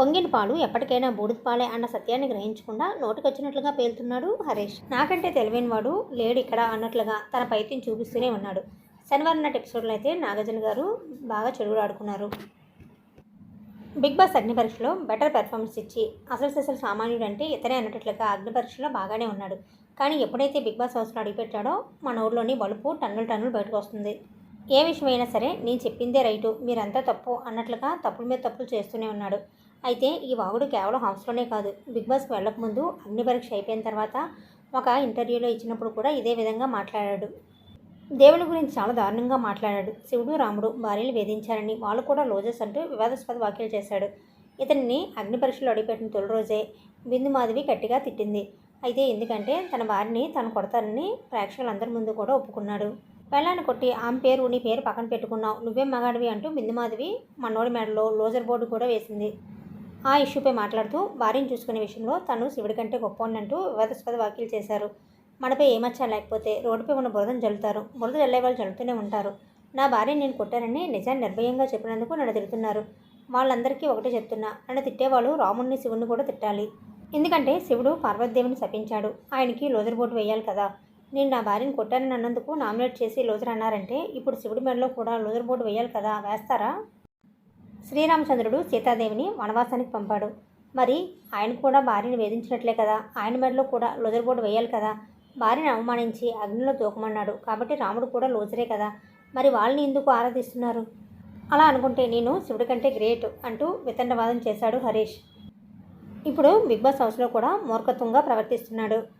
పొంగిన పాలు ఎప్పటికైనా బూడిద పాలే అన్న సత్యాన్ని గ్రహించకుండా నోటికొచ్చినట్లుగా పేలుతున్నాడు హరీష్. నాకంటే తెలివైనవాడు లేడు ఇక్కడ అన్నట్లుగా తన పైత్యం చూపిస్తూనే ఉన్నాడు. శనివారం నాటి ఎపిసోడ్లో అయితే నాగార్జున గారు బాగా చెడుగుడు ఆడుకున్నారు. బిగ్ బాస్ అగ్ని పరీక్షలో బెటర్ పెర్ఫార్మెన్స్ ఇచ్చి అసలు అసలు సామాన్యుడు అంటే ఇతనే అన్నట్లుగా అగ్ని పరీక్షలో బాగానే ఉన్నాడు. కానీ ఎప్పుడైతే బిగ్ బాస్ హౌస్లో అడిగిపెట్టాడో మన ఊర్లోని బలుపు టన్నులు టన్నులు బయటకు వస్తుంది. ఏ విషయమైనా సరే నేను చెప్పిందే రైటు మీరంతా తప్పు అన్నట్లుగా తప్పుల మీద తప్పులు చేస్తూనే ఉన్నాడు. అయితే ఈ వాగుడు కేవలం హౌస్లోనే కాదు బిగ్ బాస్కి వెళ్ళకముందు అగ్ని పరీక్ష అయిపోయిన తర్వాత ఒక ఇంటర్వ్యూలో ఇచ్చినప్పుడు కూడా ఇదే విధంగా మాట్లాడాడు. దేవుని గురించి చాలా దారుణంగా మాట్లాడాడు. శివుడు రాముడు భార్యలు వేధించారని వాళ్ళు కూడా లోజెస్ అంటూ వివాదాస్పద వ్యాఖ్యలు చేశాడు. ఇతన్ని అగ్ని పరీక్షలు అడిగిపెట్టిన తొలి రోజే బిందు మాధవి గట్టిగా తిట్టింది. అయితే ఎందుకంటే తన భార్యని తను కొడతానని ప్రేక్షకులందరి ముందు కూడా ఒప్పుకున్నాడు. పెళ్ళాన్ని కొట్టి ఆమె పేరు నీ పేరు పక్కన పెట్టుకున్నావు నువ్వే మగాడివి అంటూ బిందుమాధవి మనోడి మెడలో లోజర్ బోర్డు కూడా వేసింది. ఆ ఇష్యూపై మాట్లాడుతూ భార్యను చూసుకునే విషయంలో తను శివుడి కంటే గొప్పవాడినంటూ వివాదాస్పద వ్యాఖ్యలు చేశారు. మనపై ఏమచ్చా లేకపోతే రోడ్డుపై ఉన్న బురదను జల్లుతారు. బురద జల్లే వాళ్ళు జల్లుతూనే ఉంటారు. నా భార్య నేను కొట్టానని నిజాన్ని నిర్భయంగా చెప్పినందుకు నన్ను తిడుతున్నారు. వాళ్ళందరికీ ఒకటే చెప్తున్నా. నన్ను తిట్టేవాళ్ళు రాముడిని శివుణ్ణి కూడా తిట్టాలి. ఎందుకంటే శివుడు పార్వతీదేవిని శపించాడు. ఆయనకి లోజర్ బోర్డు వేయాలి కదా. నేను నా భార్యను కొట్టానని అన్నందుకు నామినేట్ చేసి లోజర్ అన్నారంటే ఇప్పుడు శివుడి మెడలో కూడా లోజర్ బోర్డు వేయాలి కదా. వేస్తారా? శ్రీరామచంద్రుడు సీతాదేవిని వనవాసానికి పంపాడు. మరి ఆయన కూడా భార్యను వేధించినట్లే కదా? ఆయన మెడలో కూడా లోజర్ బోర్డు వేయాలి కదా? భార్యను అవమానించి అగ్నిలో దూకమన్నాడు. కాబట్టి రాముడు కూడా లోజరే కదా? మరి వాళ్ళని ఎందుకు ఆరాధిస్తున్నారు? అలా అనుకుంటే నేను శివుడి కంటే గ్రేట్ అంటూ వితండవాదం చేశాడు హరీష్. ఇప్పుడు బిగ్ బాస్ హౌస్లో కూడా మూర్ఖత్వంగా ప్రవర్తిస్తున్నాడు.